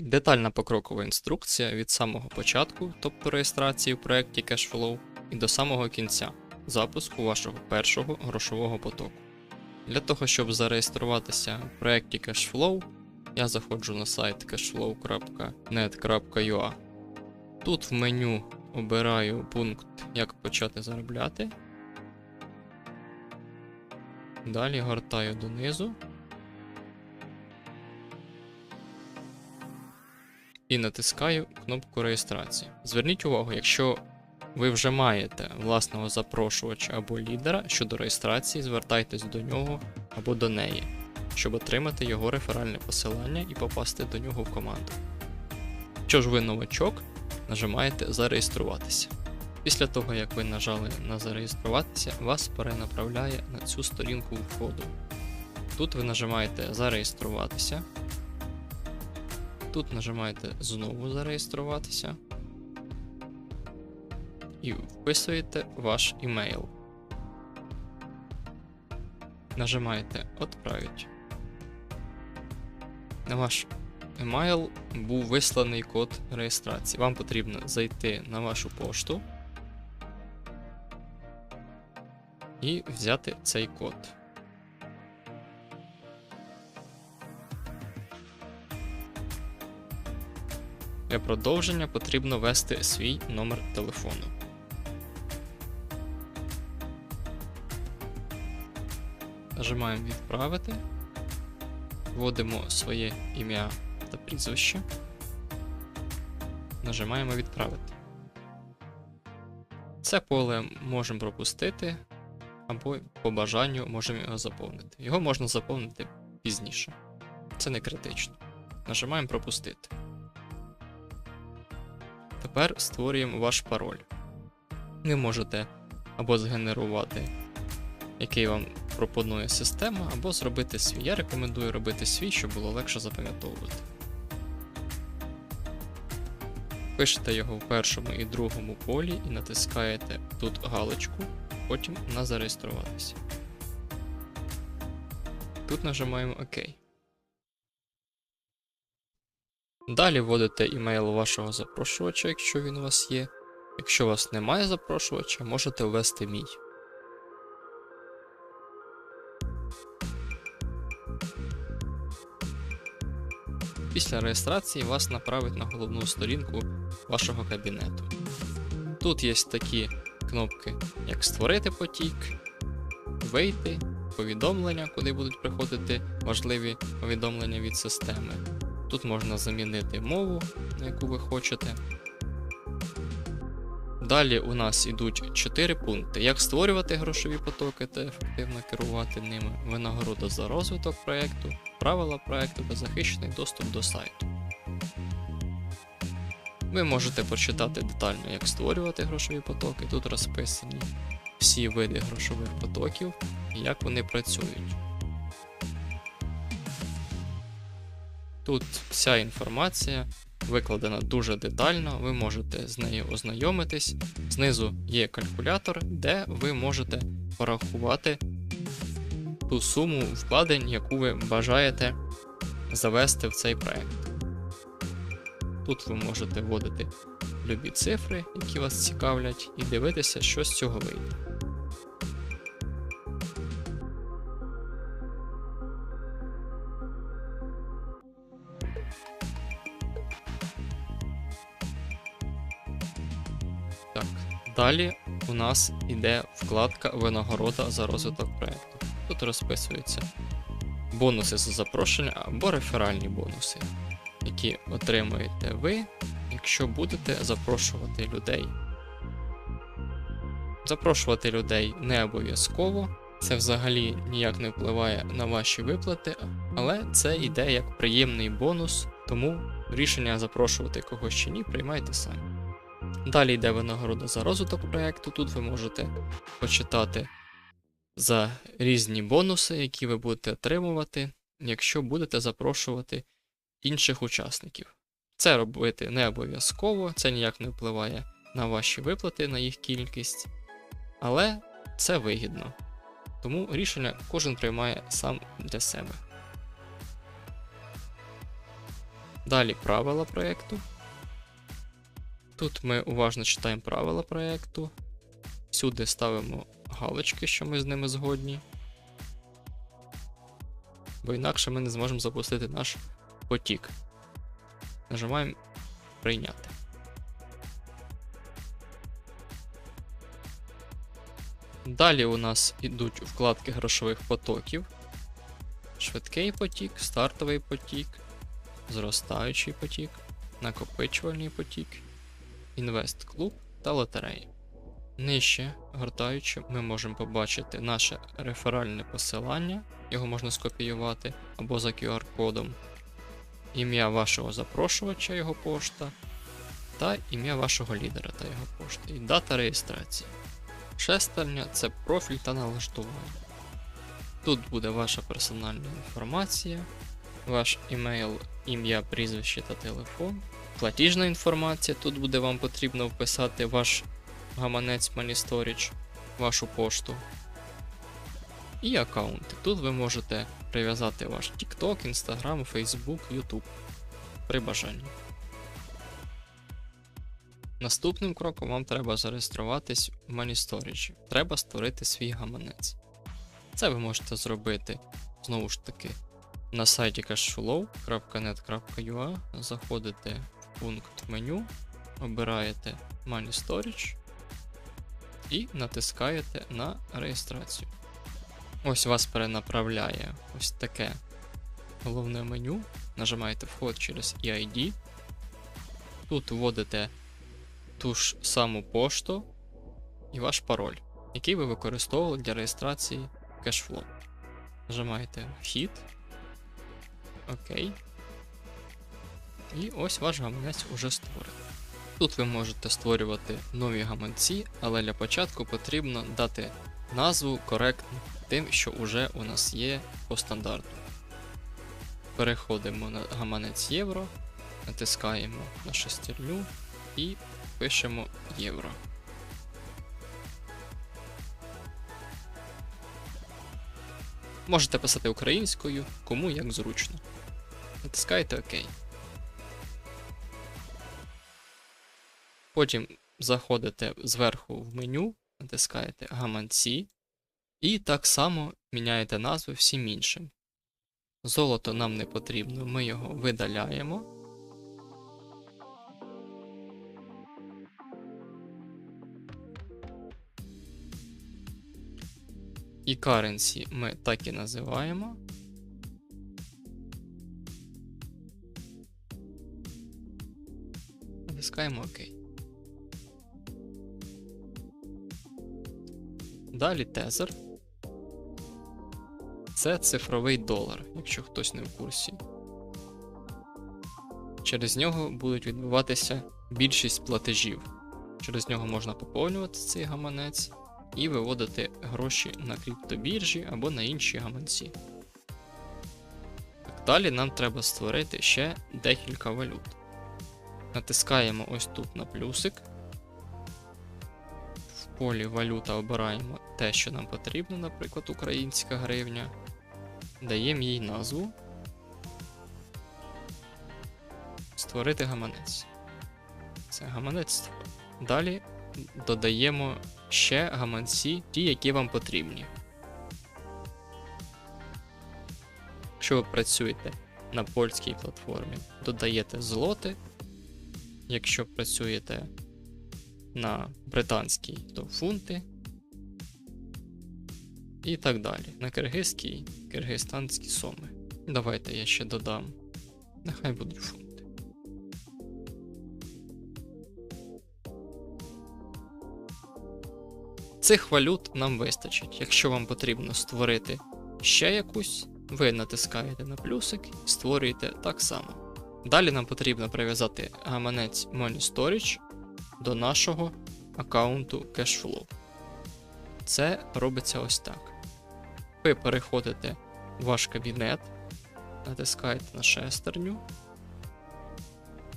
Детальна покрокова інструкція від самого початку, тобто реєстрації в проєкті Cashflow, і до самого кінця запуску вашого першого грошового потоку. Для того, щоб зареєструватися в проєкті Cashflow, я заходжу на сайт cashflow.net.ua. Тут в меню обираю пункт Як почати заробляти. Далі гортаю донизу. І натискаю кнопку реєстрації. Зверніть увагу, якщо ви вже маєте власного запрошувача або лідера щодо реєстрації, звертайтесь до нього або до неї, щоб отримати його реферальне посилання і попасти до нього в команду. Якщо ж ви новачок, нажимаєте Зареєструватися. Після того, як ви нажали на зареєструватися, вас перенаправляє на цю сторінку входу. Тут ви нажимаєте Зареєструватися. Тут нажимаєте знову зареєструватися і вписуєте ваш імейл. Нажимаєте Отправить. На ваш емейл був висланий код реєстрації. Вам потрібно зайти на вашу пошту і взяти цей код. Для продовження потрібно ввести свій номер телефону. Нажимаємо Відправити. Вводимо своє ім'я та прізвище. Нажимаємо Відправити. Це поле можемо пропустити, або по бажанню можемо його заповнити. Його можна заповнити пізніше. Це не критично. Нажимаємо Пропустити. Тепер створюємо ваш пароль. Ви можете або згенерувати, який вам пропонує система, або зробити свій. Я рекомендую робити свій, щоб було легше запам'ятовувати. Пишете його в першому і другому полі і натискаєте тут галочку, потім на зареєструватися. Тут нажимаємо ОК. Далі вводите імейл вашого запрошувача, якщо він у вас є. Якщо у вас немає запрошувача, можете ввести мій. Після реєстрації вас направить на головну сторінку вашого кабінету. Тут є такі кнопки, як Створити потік, Вийти, повідомлення, куди будуть приходити важливі повідомлення від системи. Тут можна замінити мову, на яку ви хочете. Далі у нас йдуть 4 пункти: як створювати грошові потоки та ефективно керувати ними, винагорода за розвиток проєкту, правила проєкту та захищений доступ до сайту. Ви можете прочитати детально, як створювати грошові потоки. Тут розписані всі види грошових потоків і як вони працюють. Тут вся інформація викладена дуже детально, ви можете з нею ознайомитись. Знизу є калькулятор, де ви можете порахувати ту суму вкладень, яку ви бажаєте завести в цей проект. Тут ви можете вводити любі цифри, які вас цікавлять, і дивитися, що з цього вийде. Далі у нас іде вкладка Винагорода за розвиток проєкту. Тут розписуються бонуси за запрошення або реферальні бонуси, які отримуєте ви, якщо будете запрошувати людей. Запрошувати людей не обов'язково, це взагалі ніяк не впливає на ваші виплати, але це йде як приємний бонус, тому рішення запрошувати когось чи ні приймайте самі. Далі йде винагорода за розвиток проєкту. Тут ви можете почитати за різні бонуси, які ви будете отримувати, якщо будете запрошувати інших учасників. Це робити не обов'язково, це ніяк не впливає на ваші виплати, на їх кількість, але це вигідно. Тому рішення кожен приймає сам для себе. Далі правила проєкту. Тут ми уважно читаємо правила проєкту. Всюди ставимо галочки, що ми з ними згодні. Бо інакше ми не зможемо запустити наш потік. Нажимаємо прийняти. Далі у нас йдуть вкладки грошових потоків. Швидкий потік, стартовий потік, зростаючий потік, накопичувальний потік, інвест-клуб та лотереї. Нижче, гортаючи, ми можемо побачити наше реферальне посилання, його можна скопіювати або за QR-кодом, ім'я вашого запрошувача, його пошта, та ім'я вашого лідера та його пошта, і дата реєстрації. Шестерня це профіль та налаштування. Тут буде ваша персональна інформація, ваш імейл, ім'я, прізвище та телефон. Платіжна інформація. Тут буде вам потрібно вписати ваш гаманець Money Storage, вашу пошту. І аккаунти. Тут ви можете прив'язати ваш TikTok, Instagram, Facebook, YouTube при бажанні. Наступним кроком вам треба зареєструватись в Money Storage. Треба створити свій гаманець. Це ви можете зробити знову ж таки на сайті cashflow.net.ua, заходите пункт меню, обираєте Money Storage і натискаєте на реєстрацію. Ось вас перенаправляє ось таке головне меню. Нажимаєте вход через EID. Тут вводите ту ж саму пошту і ваш пароль, який ви використовували для реєстрації Cashflow. Нажимаєте Вхід. Окей. І ось ваш гаманець уже створений. Тут ви можете створювати нові гаманці, але для початку потрібно дати назву коректну тим, що вже у нас є по стандарту. Переходимо на гаманець євро, натискаємо на шестерню і пишемо євро. Можете писати українською, кому як зручно. Натискаєте ОК. Потім заходите зверху в меню, натискаєте гаманці і так само міняєте назви всім іншим. Золото нам не потрібно, ми його видаляємо. І currency ми так і називаємо. Натискаємо ОК. Далі тезер. Це цифровий долар, якщо хтось не в курсі. Через нього будуть відбуватися більшість платежів. Через нього можна поповнювати цей гаманець і виводити гроші на криптобіржі або на інші гаманці. Так, Далі нам треба створити ще декілька валют. Натискаємо ось тут на плюсик. Полі валюта обираємо те, що нам потрібно, наприклад, українська гривня. Даємо їй назву. Створити гаманець. Це гаманець. Далі додаємо ще гаманці, ті, які вам потрібні. Якщо ви працюєте на польській платформі, додаєте злоти. Якщо працюєте на британській, то фунти. І так далі. На киргизькій, киргизстанські соми. Давайте я ще додам. Нехай будуть фунти. Цих валют нам вистачить. Якщо вам потрібно створити ще якусь, ви натискаєте на плюсик і створюєте так само. Далі нам потрібно прив'язати гаманець Money Storage до нашого аккаунту Cashflow. Це робиться ось так. Ви переходите в ваш кабінет, натискаєте на шестерню,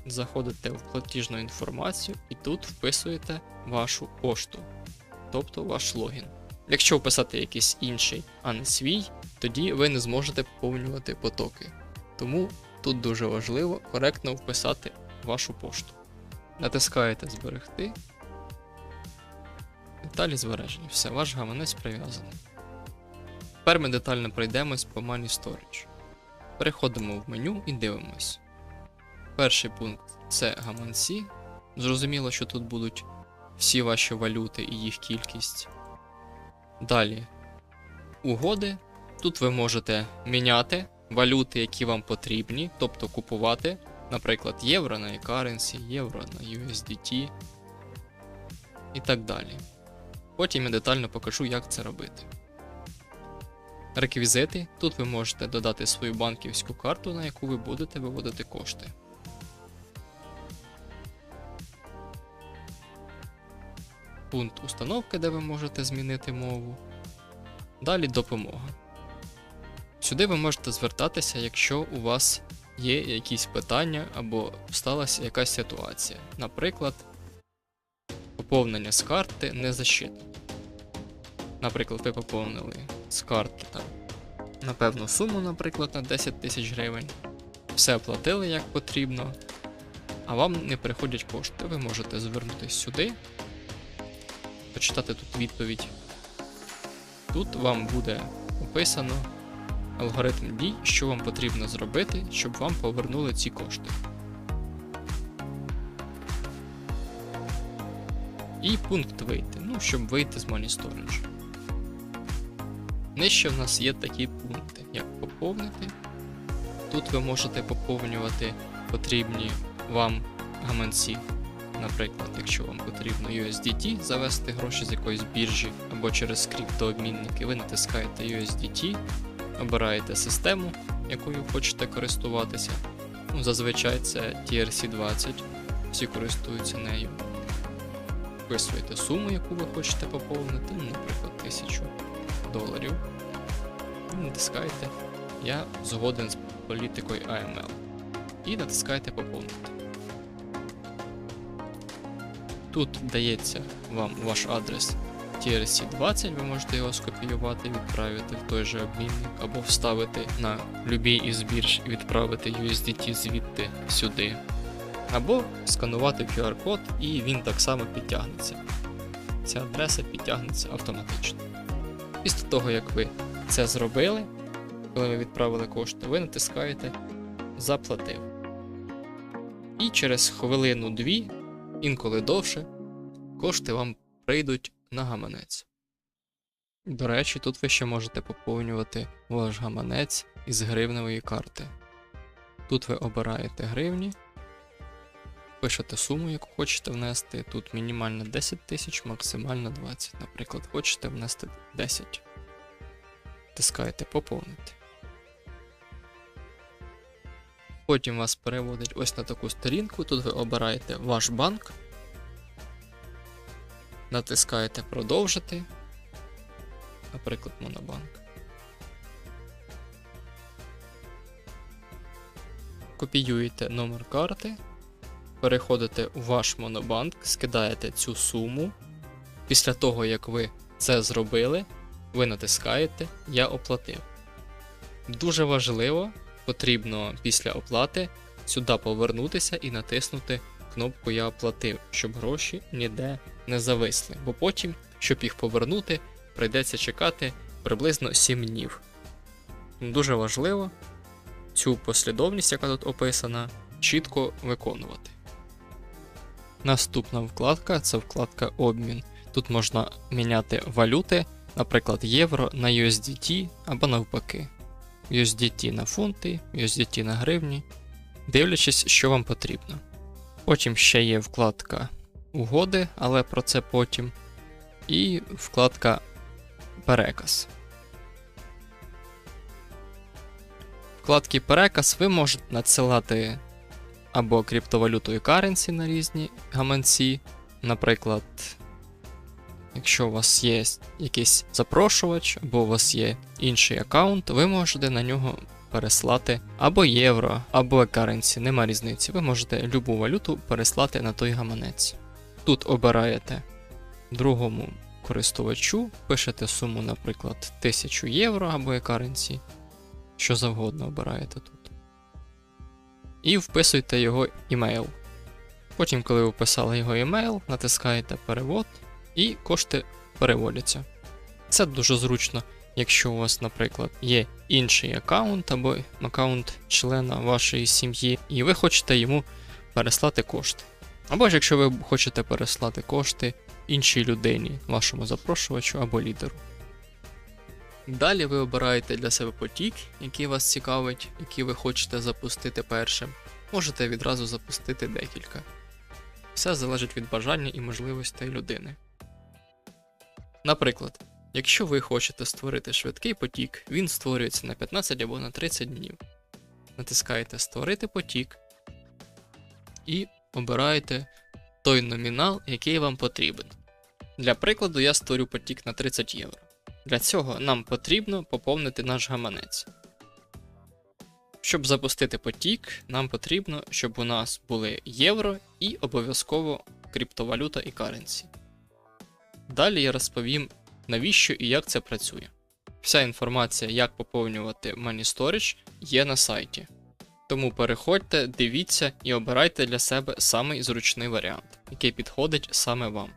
заходите в платіжну інформацію і тут вписуєте вашу пошту, тобто ваш логін. Якщо вписати якийсь інший, а не свій, тоді ви не зможете поповнювати потоки. Тому тут дуже важливо коректно вписати вашу пошту. Натискаєте Зберегти. Деталі збережені. Все, ваш гаманець прив'язаний. Тепер ми детально пройдемось по Money Storage. Переходимо в меню і дивимось. Перший пункт це гаманці. Зрозуміло, що тут будуть всі ваші валюти і їх кількість. Далі угоди. Тут ви можете міняти валюти, які вам потрібні, тобто купувати, наприклад, євро на e-currency, євро на USDT і так далі. Потім я детально покажу, як це робити. Реквізити. Тут ви можете додати свою банківську карту, на яку ви будете виводити кошти. Пункт установки, де ви можете змінити мову. Далі допомога. Сюди ви можете звертатися, якщо у вас є якісь питання або сталася якась ситуація. Наприклад, поповнення з карти не защитно. Наприклад, ви поповнили з карти там, на певну суму, наприклад, на 10 тисяч гривень. Все оплатили як потрібно, а вам не приходять кошти. Ви можете звернутися сюди, почитати тут відповідь. Тут вам буде описано алгоритм дій, що вам потрібно зробити, щоб вам повернули ці кошти. І пункт вийти, ну, щоб вийти з Money Storage. Нижче в нас є такі пункти, як поповнити. Тут ви можете поповнювати потрібні вам гаманці. Наприклад, якщо вам потрібно USDT завести гроші з якоїсь біржі або через криптообмінники, ви натискаєте USDT, обираєте систему, якою хочете користуватися. Ну, Зазвичай це TRC20, всі користуються нею. Вписуєте суму, яку ви хочете поповнити, ну, наприклад, 1000 доларів. І натискаєте Я згоден з політикою AML. І натискаєте поповнити. Тут дається вам ваш адрес TRC20, ви можете його скопіювати відправити в той же обмінник, або вставити на любій із бірж і відправити USDT звідти сюди. Або сканувати QR-код і він так само підтягнеться. Ця адреса підтягнеться автоматично. Після того, як ви це зробили, коли ви відправили кошти, ви натискаєте Заплатив. І через хвилину-дві, інколи довше, кошти вам прийдуть на гаманець. До речі, тут ви ще можете поповнювати ваш гаманець із гривневої карти. Тут ви обираєте гривні, пишете суму, яку хочете внести. Тут мінімально 10 тисяч, максимально 20. Наприклад, хочете внести 10. Тискаєте поповнити. Потім вас переводить ось на таку сторінку. Тут ви обираєте ваш банк, натискаєте продовжити, наприклад, Монобанк. Копіюєте номер карти, переходите у ваш Монобанк, скидаєте цю суму. Після того, як ви це зробили, ви натискаєте Я оплатив. Дуже важливо, потрібно після оплати сюди повернутися і натиснути кнопку Я оплатив, щоб гроші ніде не зависли. Бо потім, щоб їх повернути, прийдеться чекати приблизно 7 днів. Дуже важливо цю послідовність, яка тут описана, чітко виконувати. Наступна вкладка це вкладка Обмін. Тут можна міняти валюти, наприклад, євро на USDT або навпаки. USDT на фунти, USDT на гривні, дивлячись, що вам потрібно. Потім ще є вкладка Угоди, але про це потім. І вкладка Переказ. Вкладки Переказ ви можете надсилати або криптовалютою currency на різні гаманці. Наприклад, якщо у вас є якийсь запрошувач, або у вас є інший аккаунт, ви можете на нього переслати або євро, або currency, нема різниці. Ви можете любу валюту переслати на той гаманець. Тут обираєте другому користувачу, пишете суму, наприклад, 1000 євро або currency, що завгодно обираєте тут. і вписуйте його імейл. Потім, коли ви вписали його імейл, натискаєте перевод і кошти переводяться. Це дуже зручно, якщо у вас, наприклад, є інший аккаунт або аккаунт члена вашої сім'ї, і ви хочете йому переслати кошти. Або ж якщо ви хочете переслати кошти іншій людині, вашому запрошувачу або лідеру. Далі ви обираєте для себе потік, який вас цікавить, який ви хочете запустити першим. Можете відразу запустити декілька. Все залежить від бажання і можливостей людини. Наприклад, якщо ви хочете створити швидкий потік, він створюється на 15 або на 30 днів. Натискаєте Створити потік і обираєте той номінал, який вам потрібен. Для прикладу, я створю потік на 30 євро. Для цього нам потрібно поповнити наш гаманець. Щоб запустити потік, нам потрібно, щоб у нас були євро і обов'язково криптовалюта і каренсі. Далі я розповім, навіщо і як це працює. Вся інформація, як поповнювати Money Storage, є на сайті. Тому переходьте, дивіться і обирайте для себе самий зручний варіант, який підходить саме вам.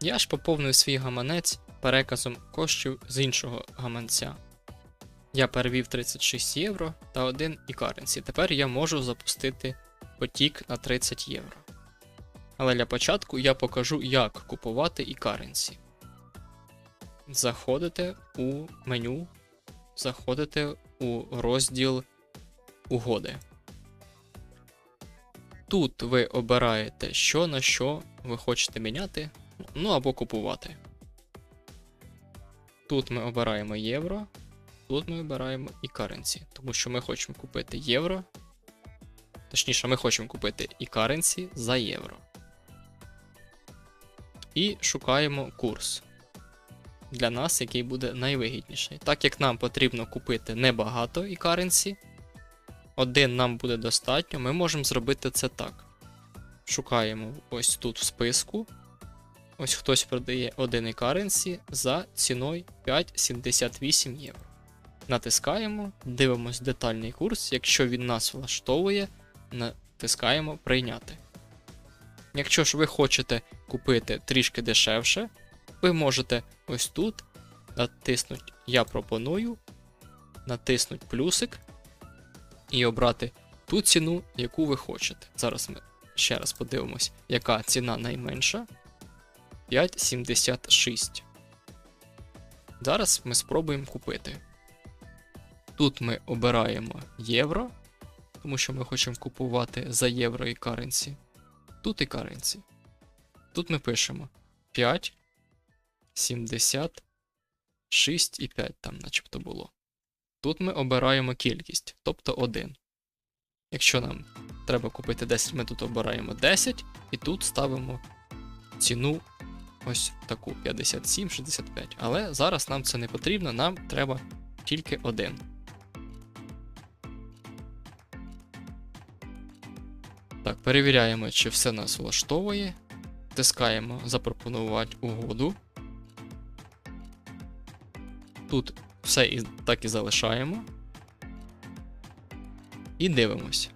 Я ж поповнюю свій гаманець переказом коштів з іншого гаманця. Я перевів 36 євро та 1 ікаренсі. Тепер я можу запустити потік на 30 євро. Але для початку я покажу, як купувати ікаренсі. Заходите у меню, заходите у розділ угоди. Тут ви обираєте, що на що ви хочете міняти, ну або купувати. Тут ми обираємо євро, тут ми обираємо і currency, тому що ми хочемо купити євро. Точніше, ми хочемо купити і currency за євро. І шукаємо курс для нас, який буде найвигідніший. Так як нам потрібно купити небагато і currency, один нам буде достатньо, ми можемо зробити це так. Шукаємо ось тут в списку. Ось хтось продає один e-currency за ціною 5,78 євро. Натискаємо, дивимось детальний курс. Якщо він нас влаштовує, натискаємо Прийняти. Якщо ж ви хочете купити трішки дешевше, ви можете ось тут натиснути Я пропоную, натиснути плюсик і обрати ту ціну, яку ви хочете. Зараз ми ще раз подивимось, яка ціна найменша. 5,76. Зараз ми спробуємо купити. Тут ми обираємо євро, тому що ми хочемо купувати за євро і каренсі. Тут і каренсі. Тут ми пишемо 5, 76 і 5 там начебто було. Тут ми обираємо кількість, тобто 1. Якщо нам треба купити 10, ми тут обираємо 10 і тут ставимо ціну ось таку 57-65. Але зараз нам це не потрібно, нам треба тільки один. Так, перевіряємо, чи все нас влаштовує. Тискаємо Запропонувати угоду. Тут все і так і залишаємо. І дивимося.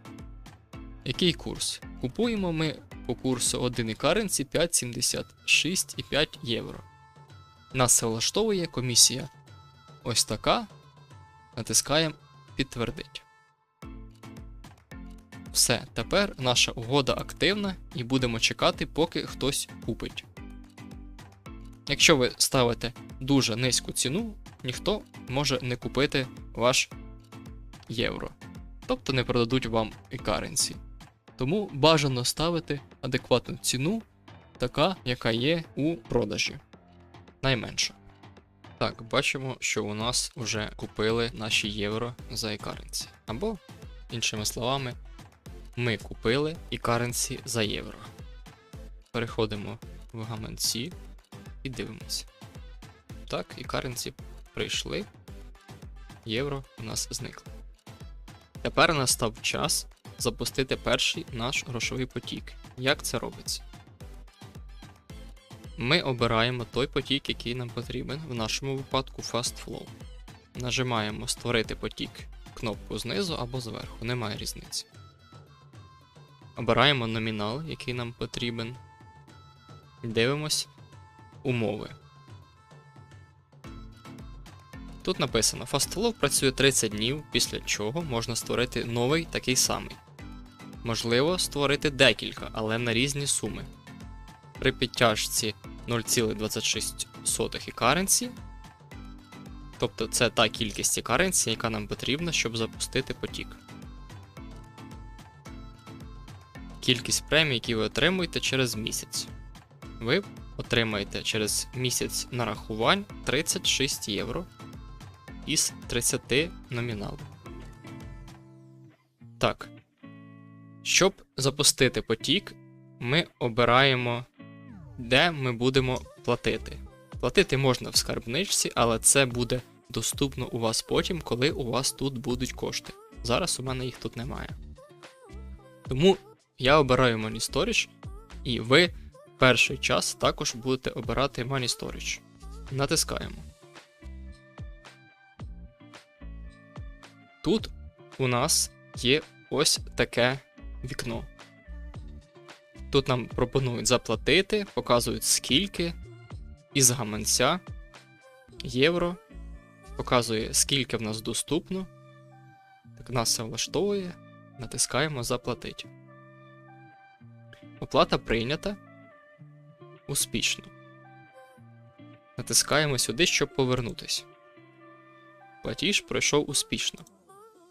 Який курс? Купуємо ми по курсу 1 currency 5,76,5 євро. Нас це влаштовує комісія ось така. Натискаємо Підтвердить. Все, тепер наша угода активна і будемо чекати, поки хтось купить. Якщо ви ставите дуже низьку ціну, ніхто може не купити ваш євро. Тобто не продадуть вам і currency. Тому бажано ставити адекватну ціну, така, яка є у продажі. Найменша. Так, бачимо, що у нас вже купили наші євро за e-currency. Або, іншими словами, ми купили e-currency за євро. Переходимо в гаманці і дивимося. Так, e-currency прийшли. Євро у нас зникло. Тепер настав час запустити перший наш грошовий потік. Як це робиться? Ми обираємо той потік, який нам потрібен, в нашому випадку FastFlow. Нажимаємо Створити потік кнопку знизу або зверху, немає різниці. обираємо номінал, який нам потрібен. Дивимось умови. Тут написано: Fastfollow працює 30 днів, після чого можна створити новий такий самий. Можливо, створити декілька, але на різні суми. При підтяжці 0,26 і тобто це та кількість currency, яка нам потрібна, щоб запустити потік. Кількість премій, які ви отримуєте через місяць. Ви отримаєте через місяць нарахувань 36 євро із 30 номіналу. Так. Щоб запустити потік, ми обираємо, де ми будемо платити. Платити можна в скарбничці, але це буде доступно у вас потім, коли у вас тут будуть кошти. Зараз у мене їх тут немає. Тому я обираю Money Storage, і ви перший час також будете обирати Money Storage. Натискаємо. Тут у нас є ось таке вікно. Тут нам пропонують заплатити, показують скільки із гаманця євро. Показує, скільки в нас доступно. Так, нас все влаштовує. Натискаємо Заплатить. Оплата прийнята. Успішно. Натискаємо сюди, щоб повернутися. Платіж пройшов успішно.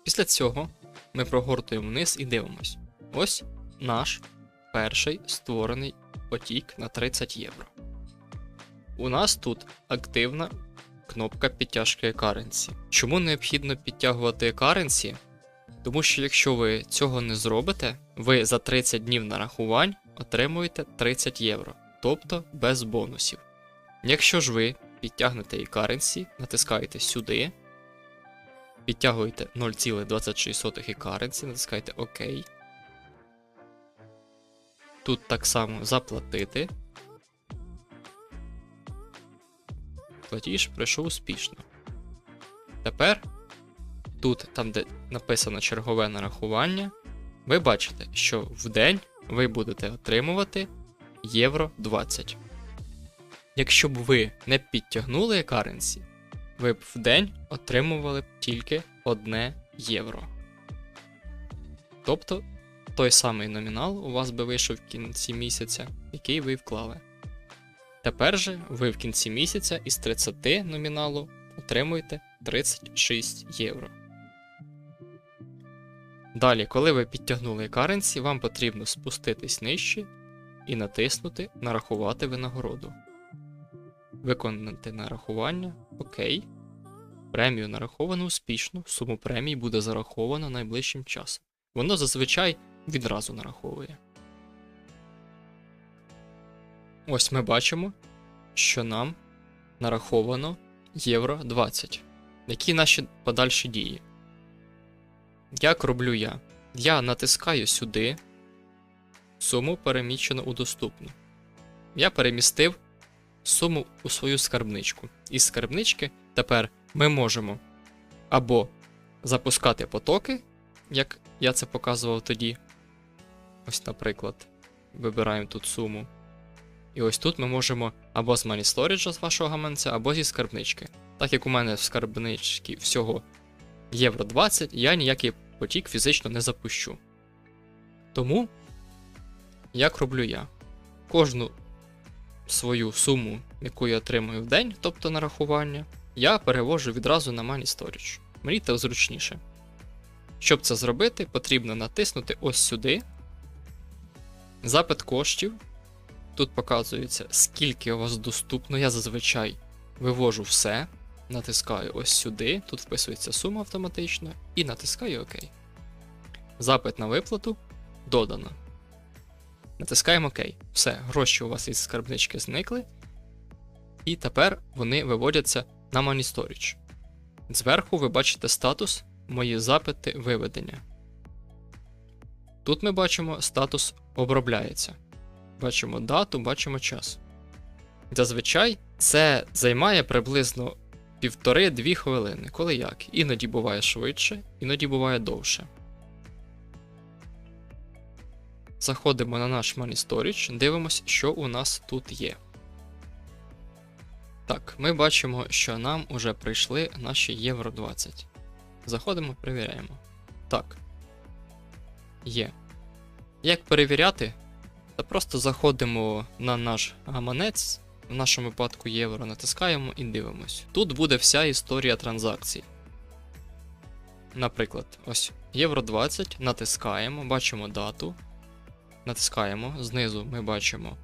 Після цього ми прогортуємо вниз і дивимось. Ось наш перший створений потік на 30 євро. У нас тут активна кнопка підтяжки currency. Чому необхідно підтягувати currency? Тому що якщо ви цього не зробите, ви за 30 днів нарахувань отримуєте 30 євро, тобто без бонусів. Якщо ж ви підтягнете і currency, натискаєте сюди, підтягуєте 0,26 і натискаєте ОК. Тут так само заплатити. Платіж пройшов успішно. Тепер тут, там, де написано чергове нарахування, ви бачите, що в день ви будете отримувати євро 20. Якщо б ви не підтягнули currency, ви б в день отримували б тільки 1 євро. Тобто той самий номінал у вас би вийшов в кінці місяця, який ви вклали. Тепер же ви в кінці місяця із 30 номіналу отримуєте 36 євро. Далі, коли ви підтягнули currency, вам потрібно спуститись нижче і натиснути Нарахувати винагороду. Виконати нарахування. ОК. Премію нараховано успішно, суму премії буде зараховано найближчим часом. Воно зазвичай відразу нараховує. Ось ми бачимо, що нам нараховано євро 20. Які наші подальші дії? Як роблю я? Я натискаю сюди суму переміщено у доступну. Я перемістив суму у свою скарбничку. Із скарбнички тепер ми можемо або запускати потоки, як я це показував тоді. Ось, наприклад, вибираємо тут суму. І ось тут ми можемо або з Money Storage з вашого гаманця, або зі скарбнички. Так як у мене в скарбничці всього євро 20, я ніякий потік фізично не запущу. Тому, як роблю я? Кожну свою суму, яку я отримую в день, тобто нарахування, я перевожу відразу на Money Storage. Так зручніше. Щоб це зробити, потрібно натиснути ось сюди. Запит коштів. Тут показується, скільки у вас доступно. Я зазвичай вивожу все. Натискаю ось сюди, тут вписується сума автоматично, і натискаю ОК. Запит на виплату додано. Натискаємо ОК. Все, гроші у вас із скарбнички зникли. І тепер вони виводяться на Money Storage. Зверху ви бачите статус Мої запити виведення. Тут ми бачимо статус обробляється. Бачимо дату, бачимо час. Зазвичай це займає приблизно півтори-дві хвилини, коли як. Іноді буває швидше, іноді буває довше. заходимо на наш Money Storage, дивимося, що у нас тут є. Так, ми бачимо, що нам уже прийшли наші Євро 20. Заходимо, перевіряємо. Так. Є. Як перевіряти? Та просто заходимо на наш гаманець, в нашому випадку євро, натискаємо і дивимось. Тут буде вся історія транзакцій. Наприклад, ось євро 20, натискаємо, бачимо дату. Натискаємо, знизу ми бачимо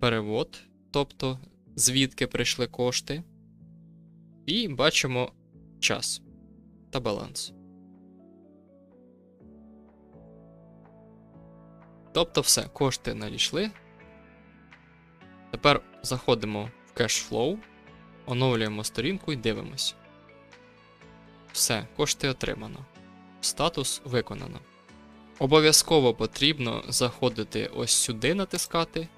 перевод, тобто звідки прийшли кошти. І бачимо час та баланс. Тобто все, кошти надійшли. Тепер заходимо в Cashflow, оновлюємо сторінку і дивимось. Все, кошти отримано. Статус виконано. Обов'язково потрібно заходити ось сюди, натискати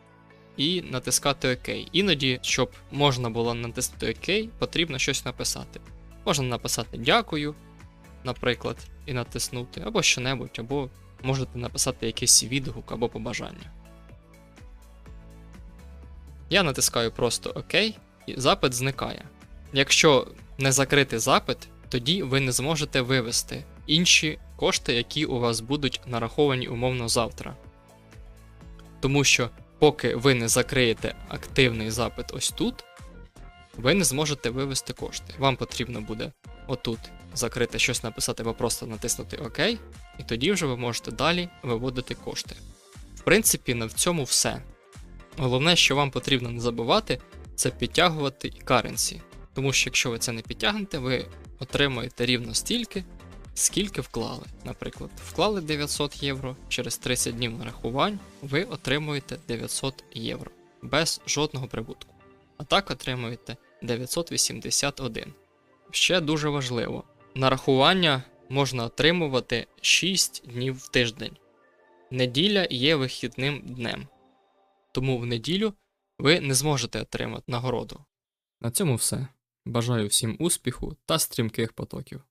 і натискати ОК. Іноді, щоб можна було натиснути ОК, потрібно щось написати. Можна написати дякую, наприклад, і натиснути, або що-небудь, або можете написати якийсь відгук або побажання. Я натискаю просто ОК, і запит зникає. Якщо не закрити запит, тоді ви не зможете вивести інші кошти, які у вас будуть нараховані умовно завтра. Тому що, поки ви не закриєте активний запит ось тут, ви не зможете вивести кошти. Вам потрібно буде отут закрити щось написати або просто натиснути ОК, і тоді вже ви можете далі виводити кошти. В принципі, на цьому все. Головне, що вам потрібно не забувати, це підтягувати і currency. Тому що якщо ви це не підтягнете, ви отримаєте рівно стільки, скільки вклали. Наприклад, вклали 900 євро, через 30 днів нарахувань ви отримуєте 900 євро без жодного прибутку. А так отримуєте 981. Ще дуже важливо: нарахування можна отримувати 6 днів в тиждень. Неділя є вихідним днем. Тому в неділю ви не зможете отримати нагороду. На цьому все. Бажаю всім успіху та стрімких потоків.